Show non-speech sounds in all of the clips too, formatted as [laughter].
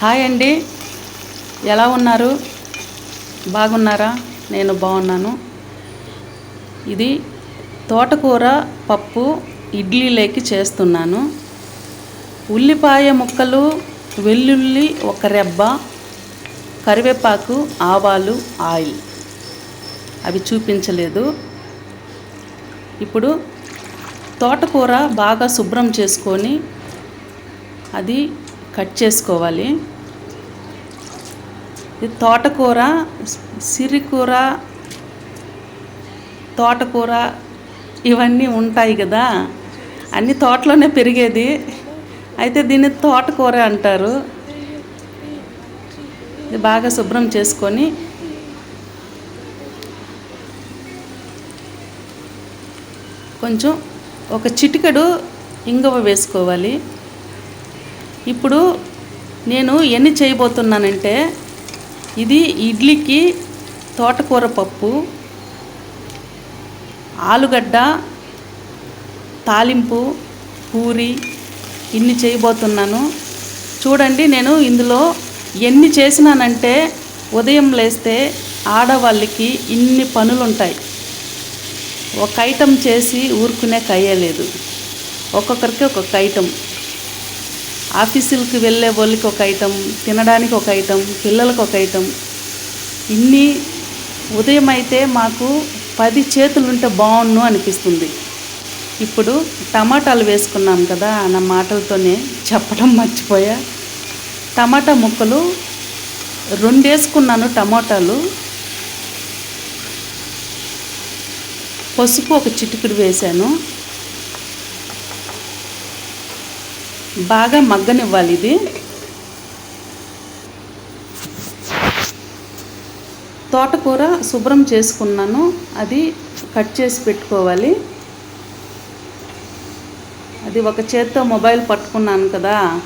Hi అండి. ఎలా ఉన్నారు? బాగున్నారా? నేను బాగున్నాను. ఇది తోటకూర పప్పు ఇడ్లీలోకి చేస్తున్నాను. ఉల్లిపాయ ముక్కలు వెల్లుల్లి ఒక రెబ్బ కరివేపాకు ఆవాలు ఆయిల్. అవి చూపించలేదు. ఇప్పుడు తోటకూర బాగా శుభ్రం చేసుకొని అది కట్ చేసుకోవాలి. ఇది తోటకూర సిరికూర తోటకూర ఇవన్నీ ఉంటాయి కదా. అన్ని తోటలోనే పెరిగేది. అయితే దీన్ని తోటకూర అంటారు. ఇది బాగా శుభ్రం చేసుకొని కొంచెం ఒక చిటికెడు ఇంగువ వేసుకోవాలి. ఇప్పుడు నేను ఎన్ని చేయబోతున్నానంటే ఇది ఇడ్లీకి తోటకూర పప్పు ఆలుగడ్డ తాలింపు పూరి ఇన్ని చేయబోతున్నాను. చూడండి నేను ఇందులో ఎన్ని చేసినానంటే ఉదయం లేస్తే ఆడవాళ్ళకి ఇన్ని పనులుంటాయి. ఒక ఐటెం చేసి ఊరుకునే కయ్యలేదు. ఒక్కొక్కరికి ఒక్కొక్క ఐటెం. ఆఫీసులకి వెళ్ళే వాళ్ళకి ఒక ఐటెం తినడానికి ఒక ఐటమ్ పిల్లలకు ఒక ఐటెం. ఇన్ని ఉదయం అయితే మాకు పది చేతులు ఉంటే బాగుండు అనిపిస్తుంది. ఇప్పుడు టమాటాలు వేసుకున్నాం కదా అన్న మాటలతోనే చెప్పడం మర్చిపోయా. టమాటా ముక్కలు రెండు వేసుకున్నాను టమాటాలు. పసుపు ఒక చిటికుడు వేశాను. బాగా మగ్గనివ్వాలి ఇది. తోటకూర శుభ్రం చేసుకున్నాను. అది కట్ చేసి పెట్టుకోవాలి. అది ఒక చేత్తో మొబైల్ పట్టుకున్నాను కదా.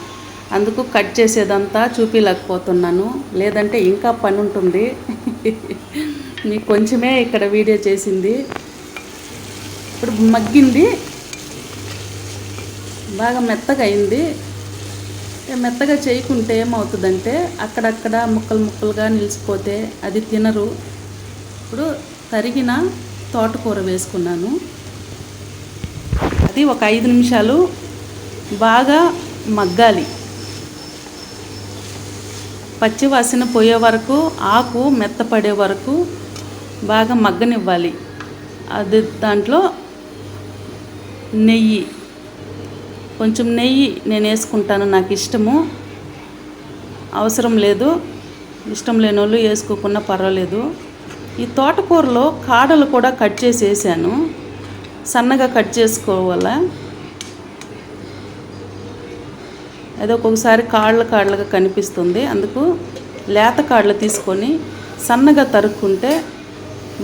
అందుకు కట్ చేసేదంతా చూపించలేకపోతున్నాను లేదంటే ఇంకా పని ఉంటుంది. [laughs] మీకు కొంచెమే ఇక్కడ వీడియో చేసింది. ఇప్పుడు మగ్గింది. బాగా మెత్తగా అయింది. మెత్తగా చేయకుంటే ఏమవుతుందంటే అక్కడక్కడ ముక్కలు ముక్కలుగా నిలిచిపోతే అది తినరు. ఇప్పుడు తరిగిన తోటకూర వేసుకున్నాను. అది ఒక ఐదు నిమిషాలు బాగా మగ్గాలి. పచ్చివాసన పోయే వరకు ఆకు మెత్తపడే వరకు బాగా మగ్గనివ్వాలి. అది దాంట్లో నెయ్యి కొంచెం నెయ్యి నేను వేసుకుంటాను నాకు ఇష్టము. అవసరం లేదు. ఇష్టం లేని వాళ్ళు వేసుకోకుండా పర్వాలేదు. ఈ తోటకూరలో కాడలు కూడా కట్ చేసి వేసాను. సన్నగా కట్ చేసుకోవాలా. ఏదో ఒక్కొక్కసారి కాళ్ళ కాళ్ళగా కనిపిస్తుంది. అందుకు లేత కాళ్ళు తీసుకొని సన్నగా తరుక్కుంటే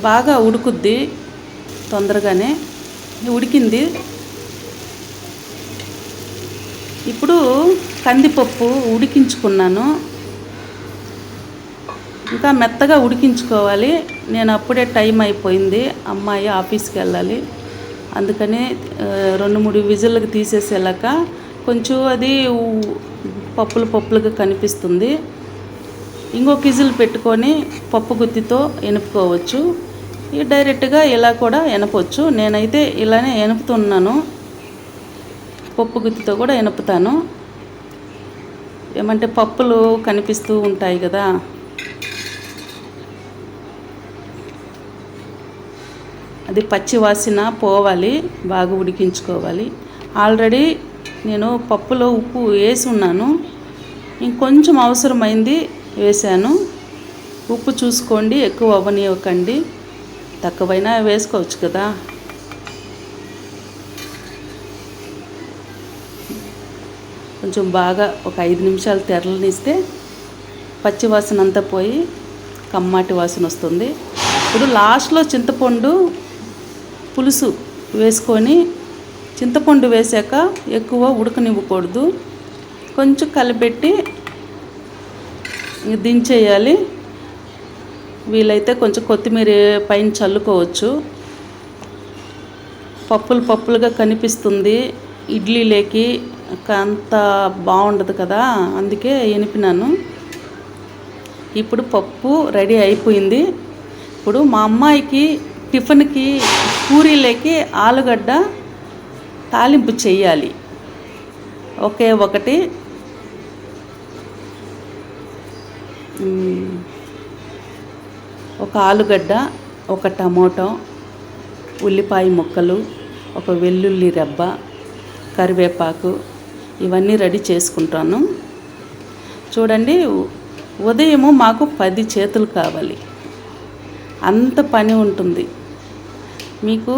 బాగా ఉడుకుద్ది తొందరగానే. ఉడికింది. ఇప్పుడు కందిపప్పు ఉడికించుకున్నాను. ఇంకా మెత్తగా ఉడికించుకోవాలి. నేను అప్పుడే టైం అయిపోయింది. అమ్మాయి ఆఫీస్కి వెళ్ళాలి. అందుకని రెండు మూడు విజిల్కి తీసేసేలాక కొంచెం అది పప్పులు పప్పులుగా కనిపిస్తుంది. ఇంకొక విజిల్ పెట్టుకొని పప్పు గుత్తితో ఎనుపుకోవచ్చు. డైరెక్ట్గా ఇలా కూడా ఎనపవచ్చు నేనైతే ఇలానే ఎనుపుతున్నాను. పప్పు గుత్తితో కూడా ఎనుపుతాను ఏమంటే పప్పులు కనిపిస్తూ ఉంటాయి కదా. అది పచ్చి వాసన పోవాలి బాగా ఉడికించుకోవాలి. ఆల్రెడీ నేను పప్పులో ఉప్పు వేసి ఉన్నాను. ఇంకొంచెం అవసరమైంది వేసాను ఉప్పు చూసుకోండి ఎక్కువ అవ్వనివ్వకండి తక్కువైనా వేసుకోవచ్చు కదా. కొంచెం బాగా ఒక ఐదు నిమిషాలు తెరలనిస్తే పచ్చివాసన అంతా పోయి కమ్మాటి వాసన వస్తుంది. ఇప్పుడు లాస్ట్లో చింతపండు పులుసు వేసుకొని చింతపండు వేసాక ఎక్కువ ఉడకనివ్వకూడదు. కొంచెం కలిపెట్టి దించేయాలి. వీలైతే కొంచెం కొత్తిమీర పైన చల్లుకోవచ్చు. పప్పులు పప్పులుగా కనిపిస్తుంది. ఇడ్లీలోకి అంత బాగుండదు కదా అందుకే ఎనిపినాను. ఇప్పుడు పప్పు రెడీ అయిపోయింది. ఇప్పుడు మా అమ్మాయికి టిఫిన్కి పూరీలకి ఆలుగడ్డ తాలింపు చెయ్యాలి. ఒకే ఒకటి. ఒక ఆలుగడ్డ ఒక టమోటో ఉల్లిపాయ ముక్కలు ఒక వెల్లుల్లి రెబ్బ కరివేపాకు ఇవన్నీ రెడీ చేసుకుంటాను. చూడండి ఉదయము మాకు పది చేతులు కావాలి. అంత పని ఉంటుంది. మీకు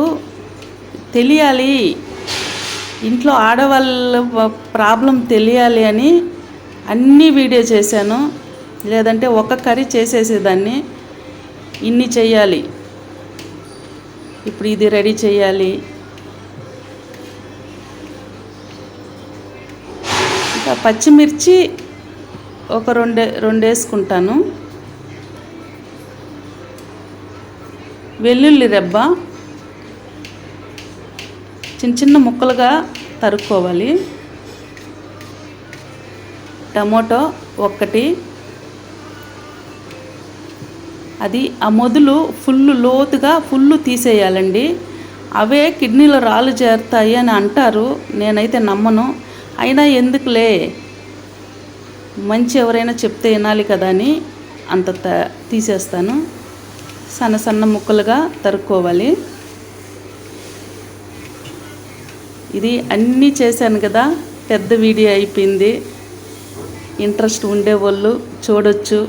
తెలియాలి ఇంట్లో ఆడవాళ్ళ ప్రాబ్లం తెలియాలి అని అన్ని వీడియో చేశాను. లేదంటే ఒక కర్రీ చేసేసేదాన్ని. ఇన్ని చేయాలి ఇప్పుడు ఇది రెడీ చేయాలి పచ్చిమిర్చి ఒక రెండే రెండు వేసుకుంటాను వెల్లుల్లి రెబ్బ. చిన్న చిన్న ముక్కలుగా తరుక్కోవాలి. టమోటో ఒక్కటి. అది ఆ మొదలు ఫుల్ లోతుగా ఫుల్ తీసేయాలండి. అవే కిడ్నీలో రాళ్ళు చేరుతాయి అని అంటారు. నేనైతే నమ్మను. అయినా ఎందుకులే? మంచి ఎవరైనా చెప్తే వినాలి కదా అని అంత త- తీసేస్తాను. సన్న సన్న ముక్కలుగా తరుక్కోవాలి. ఇది అన్నీ చేశాను కదా పెద్ద వీడియో అయిపోయింది. ఇంట్రెస్ట్ ఉండేవాళ్ళు చూడొచ్చు.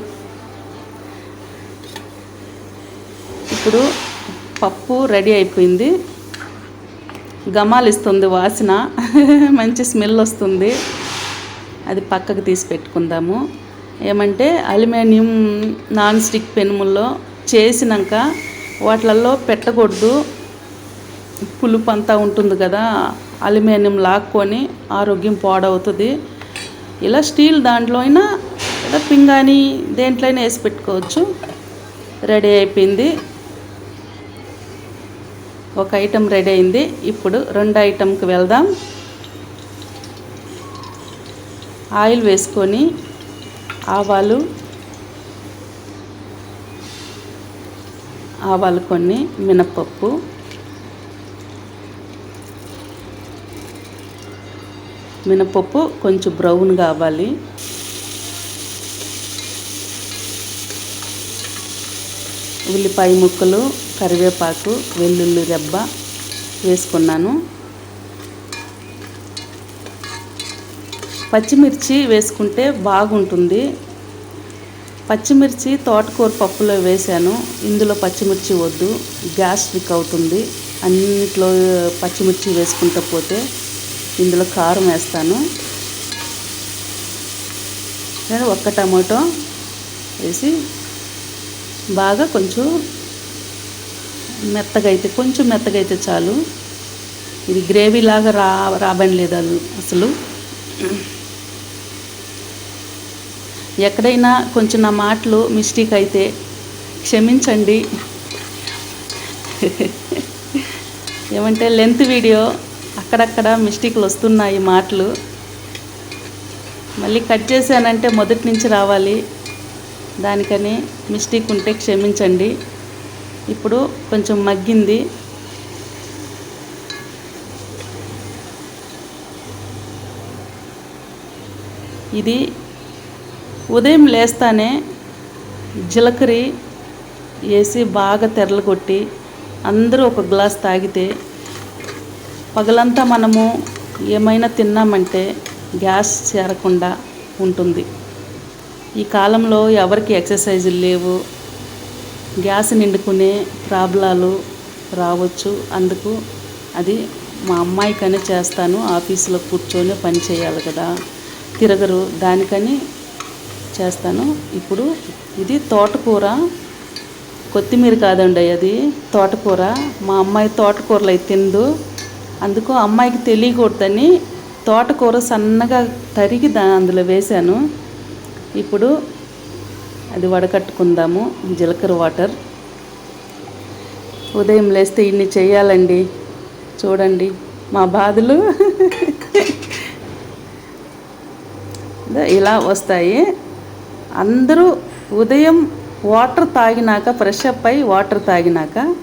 ఇప్పుడు పప్పు రెడీ అయిపోయింది. గమాలిస్తుంది వాసన. [laughs] మంచి స్మెల్ వస్తుంది. అది పక్కకు తీసి పెట్టుకుందాము. ఏమంటే అల్యూమినియం నాన్ స్టిక్ పెనుముల్లో చేసినాక వాటిలలో పెట్టకూడదు. పులుపు అంతా ఉంటుంది కదా అల్యూమినియం లాక్కొని ఆరోగ్యం పాడవుతుంది. ఇలా స్టీల్ దాంట్లో అయినా లేదా పింగాని దేంట్లో అయినా వేసి పెట్టుకోవచ్చు. రెడీ అయిపోయింది. ఒక ఐటెం రెడీ అయింది. ఇప్పుడు రెండు ఐటెంకి వెళ్దాం. ఆయిల్ వేసుకొని ఆవాలు ఆవాలు కొన్ని మినప్పప్పు మినపప్పు కొంచెం బ్రౌన్ కావాలి. ఉల్లిపాయ ముక్కలు కరివేపాకు వెల్లుల్లి రెబ్బ వేసుకున్నాను. పచ్చిమిర్చి వేసుకుంటే బాగుంటుంది. పచ్చిమిర్చి తోటకూర పప్పులో వేశాను ఇందులో పచ్చిమిర్చి వద్దు గ్యాస్ట్రిక్ అవుతుంది. అన్నిట్లో పచ్చిమిర్చి వేసుకుంటూ పోతే ఇందులో కారం వేస్తాను. నేను ఒక్క టమాటో వేసి బాగా కొంచెం మెత్తగా అయితే కొంచెం మెత్తగా అయితే చాలు. ఇది గ్రేవీ లాగా రా రాబని లేదు అది అసలు. ఎక్కడైనా కొంచెం నా మాటలు మిస్టేక్ అయితే క్షమించండి. ఏమంటే లెంత్ వీడియో అక్కడక్కడ మిస్టేక్లు వస్తున్నాయి మాటలు. మళ్ళీ కట్ చేశానంటే మొదటి నుంచి రావాలి. దానికని మిస్టేక్ ఉంటే క్షమించండి. ఇప్పుడు కొంచెం మగ్గింది. ఇది ఉదయం లేస్తానే జీలకర్ర వేసి బాగా తెరలు కొట్టి అందరూ ఒక గ్లాస్ తాగితే పగలంతా మనము ఏమైనా తిన్నామంటే గ్యాస్ చేరకుండా ఉంటుంది. ఈ కాలంలో ఎవరికి ఎక్సర్సైజులు లేవు గ్యాస్ నిండుకునే ప్రాబ్లాలు రావచ్చు. అందుకు అది మా అమ్మాయికనే చేస్తాను ఆఫీసులో కూర్చొని పని చేయాలి కదా. తిరగరు దానికని చేస్తాను. ఇప్పుడు ఇది తోటకూర. కొత్తిమీర కాదండి అది తోటకూర. మా అమ్మాయి తోటకూరలు అయితే తిందు. అందుకు అమ్మాయికి తెలియకూడదని తోటకూర సన్నగా తరిగి దా అందులో వేశాను. ఇప్పుడు అది వడకట్టుకుందాము. జీలకర్ర వాటర్. ఉదయం లేస్తే ఇన్ని చేయాలండి. చూడండి మా బాధలు. ఇలా వస్తాయి. అందరూ ఉదయం వాటర్ తాగినాక ఫ్రెష్ అప్ అయి వాటర్ తాగినాక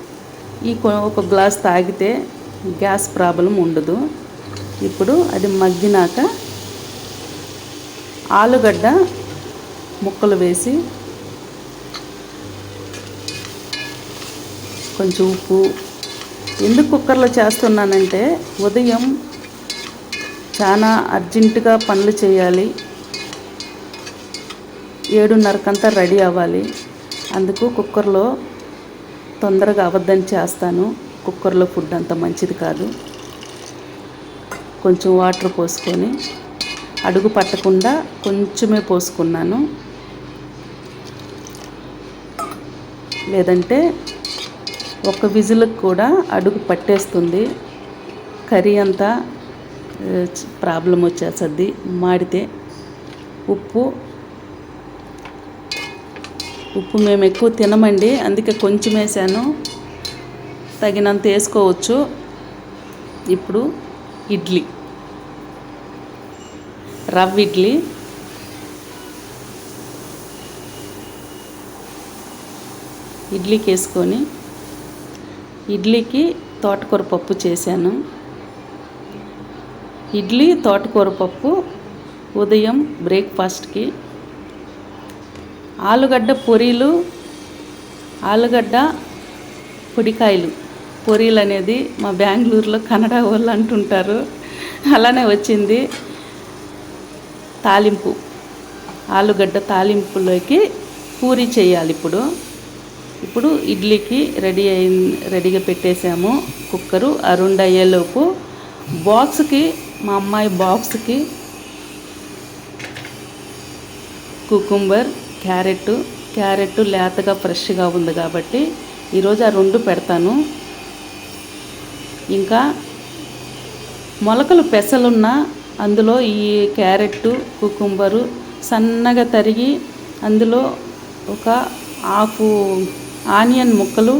ఈ ఒక గ్లాస్ తాగితే గ్యాస్ ప్రాబ్లం ఉండదు. ఇప్పుడు అది మగ్గినాక ఆలుగడ్డ ముక్కలు వేసి కొంచెం ఉప్పు. ఎందుకు కుక్కర్లో చేస్తున్నానంటే ఉదయం చాలా అర్జెంటుగా పనులు చేయాలి. ఏడున్నరకంతా రెడీ అవ్వాలి. అందుకు కుక్కర్లో తొందరగా అవద్దని చేస్తాను. కుక్కర్లో ఫుడ్ అంత మంచిది కాదు. కొంచెం వాటర్ పోసుకొని అడుగు పట్టకుండా కొంచెమే పోసుకున్నాను. లేదంటే ఒక విజిల్కి కూడా అడుగు పట్టేస్తుంది. కర్రీ అంతా ప్రాబ్లం వచ్చేస్తుంది. మాడితే ఉప్పు. ఉప్పు మేము ఎక్కువ తినమండి. అందుకే కొంచెం వేసాను. తగినంత వేసుకోవచ్చు. ఇప్పుడు ఇడ్లీ. రవ్వ ఇడ్లీ. ఇడ్లీకి వేసుకొని ఇడ్లీకి తోటకూర పప్పు చేశాను. ఇడ్లీ తోటకూర పప్పు ఉదయం బ్రేక్ఫాస్ట్కి. ఆలుగడ్డ పొరీలు ఆలుగడ్డ పొడికాయలు. పొరీలు అనేది మా బెంగళూరులో కన్నడ వాళ్ళు అంటుంటారు. అలానే వచ్చింది తాలింపు. ఆలుగడ్డ తాలింపులోకి పూరి చేయాలి ఇప్పుడు. ఇప్పుడు ఇడ్లీకి రెడీ అయి రెడీగా పెట్టేసాము కుక్కరు. ఆ రెండు అయ్యేలోపు బాక్స్కి మా అమ్మాయి బాక్స్కి కుకుంబర్ క్యారెట్ క్యారెట్ లేతగా ఫ్రెష్గా ఉంది కాబట్టి ఈరోజు ఆ రెండు పెడతాను. ఇంకా మొలకలు పెసలున్న అందులో ఈ క్యారెట్ కుకుంబరు సన్నగా తరిగి అందులో ఒక ఆకు ఆనియన్ ముక్కలు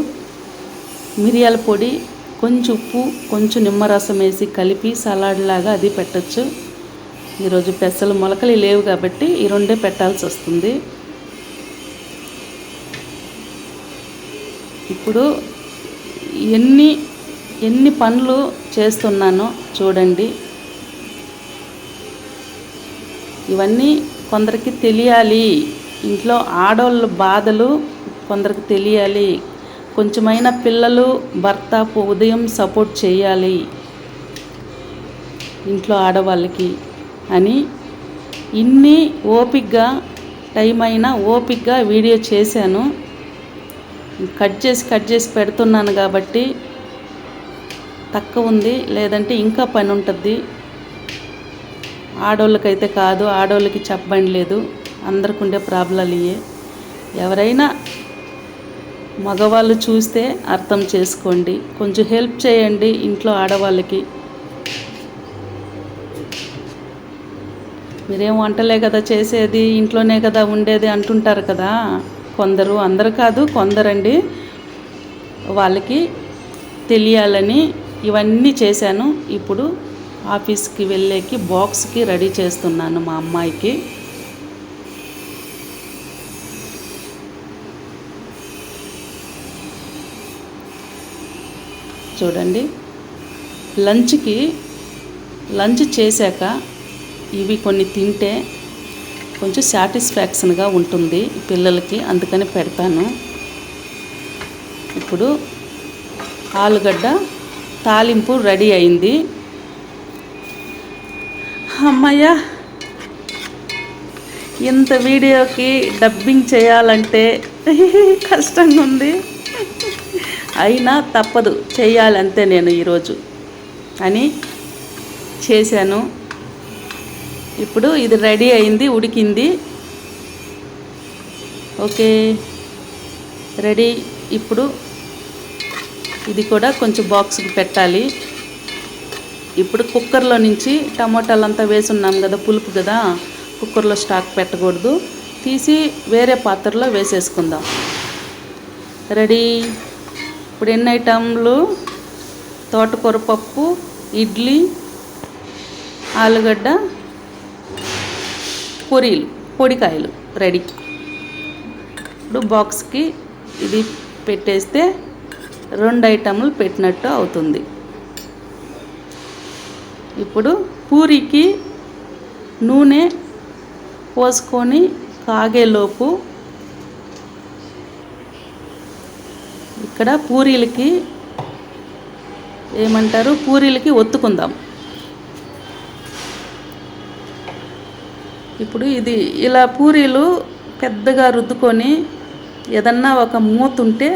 మిరియాల పొడి కొంచెం ఉప్పు కొంచెం నిమ్మరసం వేసి కలిపి సలాడ్ లాగా అది పెట్టచ్చు. ఈరోజు పెసలు మొలకలు లేవు కాబట్టి ఈ రెండే పెట్టాల్సి వస్తుంది. ఇప్పుడు ఎన్ని ఎన్ని పనులు చేస్తున్నానో చూడండి. ఇవన్నీ కొందరికి తెలియాలి. ఇంట్లో ఆడవాళ్ళ బాధలు కొందరికి తెలియాలి. కొంచెమైన పిల్లలు భర్త ఉదయం సపోర్ట్ చేయాలి. ఇంట్లో ఆడవాళ్ళకి అని ఇన్ని ఓపిక్గా టైం అయినా ఓపిక్గా వీడియో చేశాను. కట్ చేసి కట్ చేసి పెడుతున్నాను కాబట్టి తక్కువ ఉంది. లేదంటే ఇంకా పని ఉంటుంది ఆడోళ్ళకైతే కాదు ఆడోళ్ళకి చెప్పండి లేదు. అందరికి ఉండే ప్రాబ్లాలు ఇవే ఎవరైనా మగవాళ్ళు చూస్తే అర్థం చేసుకోండి. కొంచెం హెల్ప్ చేయండి ఇంట్లో ఆడవాళ్ళకి. మీరేం వంటలే కదా చేసేది ఇంట్లోనే కదా ఉండేది అంటుంటారు కదా. కొందరు అందరు కాదు కొందరండి. వాళ్ళకి తెలియాలని ఇవన్నీ చేశాను. ఇప్పుడు ఆఫీస్కి వెళ్ళేకి బాక్స్కి రెడీ చేస్తున్నాను మా అమ్మాయికి. చూడండి. లంచ్కి లంచ్ చేశాక ఇవి కొన్ని తింటే కొంచెం సాటిస్ఫాక్షన్గా ఉంటుంది పిల్లలకి అందుకని పెడతాను. ఇప్పుడు ఆలుగడ్డ తాలింపు రెడీ అయింది. అమ్మయ్య! ఇంత వీడియోకి డబ్బింగ్ చేయాలంటే [laughs] కష్టంగా ఉంది అయినా తప్పదు చేయాలంతే నేను ఈరోజు అని చేశాను. ఇప్పుడు ఇది రెడీ అయింది ఉడికింది. Okay ready. ఇప్పుడు ఇది కూడా కొంచెం బాక్స్కి పెట్టాలి. ఇప్పుడు కుక్కర్లో నుంచి టమోటాలు అంతా కదా పులుపు కదా కుక్కర్లో స్టాక్ పెట్టకూడదు. తీసి వేరే పాత్రలో వేసేసుకుందాం. రెడీ. ఇప్పుడు ఎన్ని ఐటమ్లు తోటకూర పప్పు ఇడ్లీ ఆలుగడ్డ పొరీలు పొడికాయలు రెడీ. ఇప్పుడు బాక్స్కి ఇది పెట్టేస్తే రెండు ఐటమ్లు పెట్టినట్టు అవుతుంది. ఇప్పుడు పూరికి నూనె పోసుకొని కాగేలోపు ఇక్కడ పూరీలకి ఏమంటారు? పూరీలకి ఒత్తుకుందాం. ఇప్పుడు ఇది ఇలా పూరీలు పెద్దగా రుద్దుకొని ఏదన్నా ఒక మూత ఉంటే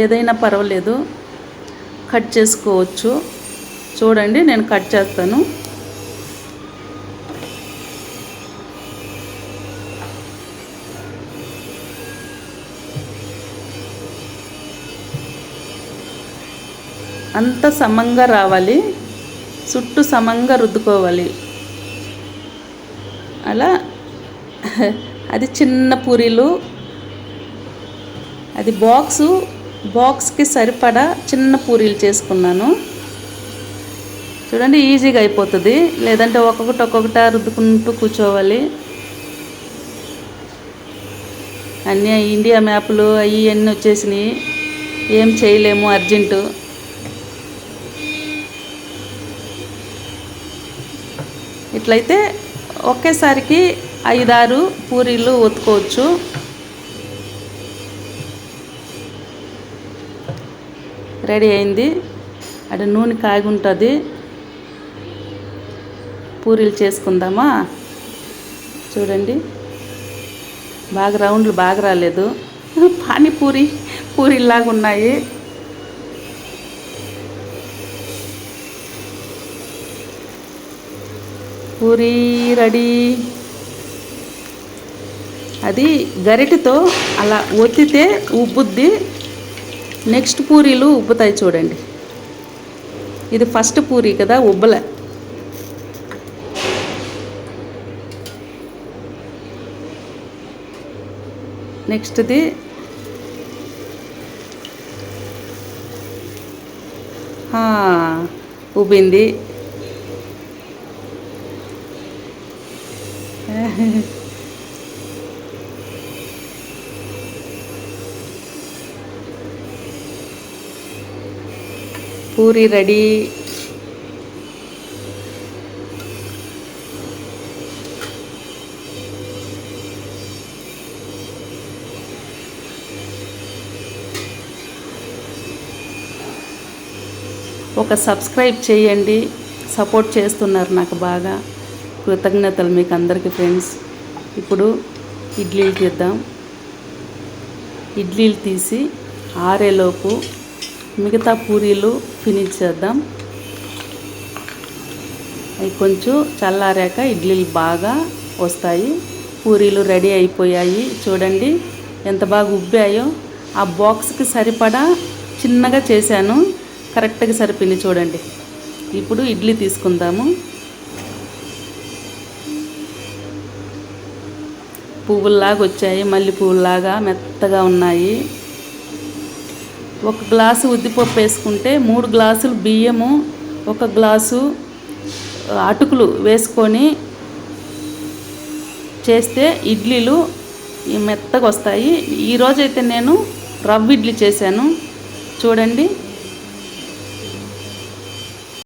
ఏదైనా పర్వాలేదు. కట్ చేసుకోవచ్చు. చూడండి నేను కట్ చేస్తాను. అంత సమంగా రావాలి చుట్టూ సమంగా రుద్దుకోవాలి. అలా అది చిన్న పూరీలు అది బాక్సు బాక్స్కి సరిపడా చిన్న పూరీలు చేసుకున్నాను. చూడండి ఈజీగా అయిపోతుంది. లేదంటే ఒక్కొక్కటి ఒక్కొక్కట రుద్దుకుంటూ కూర్చోవాలి. అన్నీ ఇండియా మ్యాప్లు అవి అన్నీ వచ్చేసినాయి. ఏం చేయలేము అర్జెంటు. ఇట్లయితే ఒకేసారికి ఐదారు పూరీలు ఒత్తుకోవచ్చు. రెడీ అయింది. అక్కడ నూనె కాగి ఉంటుంది పూరీలు చేసుకుందామా? చూడండి. బాగా రౌండ్లు బాగా రాలేదు. పానీపూరి పూరీలాగా ఉన్నాయి పూరి రెడీ. అది గరిటతో అలా ఒత్తితే ఉబ్బుద్ది. నెక్స్ట్ పూరీలు ఉబ్బుతాయి చూడండి. ఇది ఫస్ట్ పూరి కదా ఉబ్బలే. నెక్స్ట్ది ఉబ్బింది. పూరి రెడీ. ఒక సబ్స్క్రైబ్ చేయండి. సపోర్ట్ చేస్తున్నారు నాకు బాగా. కృతజ్ఞతలు మీకు అందరికీ ఫ్రెండ్స్. ఇప్పుడు ఇడ్లీలు తీద్దాం ఇడ్లీలు తీసి ఆరేలోపు మిగతా పూరీలు ఫినిష్ చేద్దాం. అవి కొంచెం చల్లారాక ఇడ్లీలు బాగా వస్తాయి. పూరీలు రెడీ అయిపోయాయి. చూడండి ఎంత బాగా ఉబ్బాయో. ఆ బాక్స్కి సరిపడా చిన్నగా చేశాను. కరెక్ట్గా సరిపోయింది చూడండి. ఇప్పుడు ఇడ్లీ తీసుకుందాము. పువ్వుల్లాగా వచ్చాయి మల్లె పువ్వులాగా మెత్తగా ఉన్నాయి. ఒక గ్లాసు ఉద్దిపప్పు వేసుకుంటే మూడు గ్లాసులు బియ్యము ఒక గ్లాసు అటుకులు వేసుకొని చేస్తే ఇడ్లీలు మెత్తగా వస్తాయి. ఈరోజైతే నేను రవ్వ ఇడ్లీ చేశాను. చూడండి.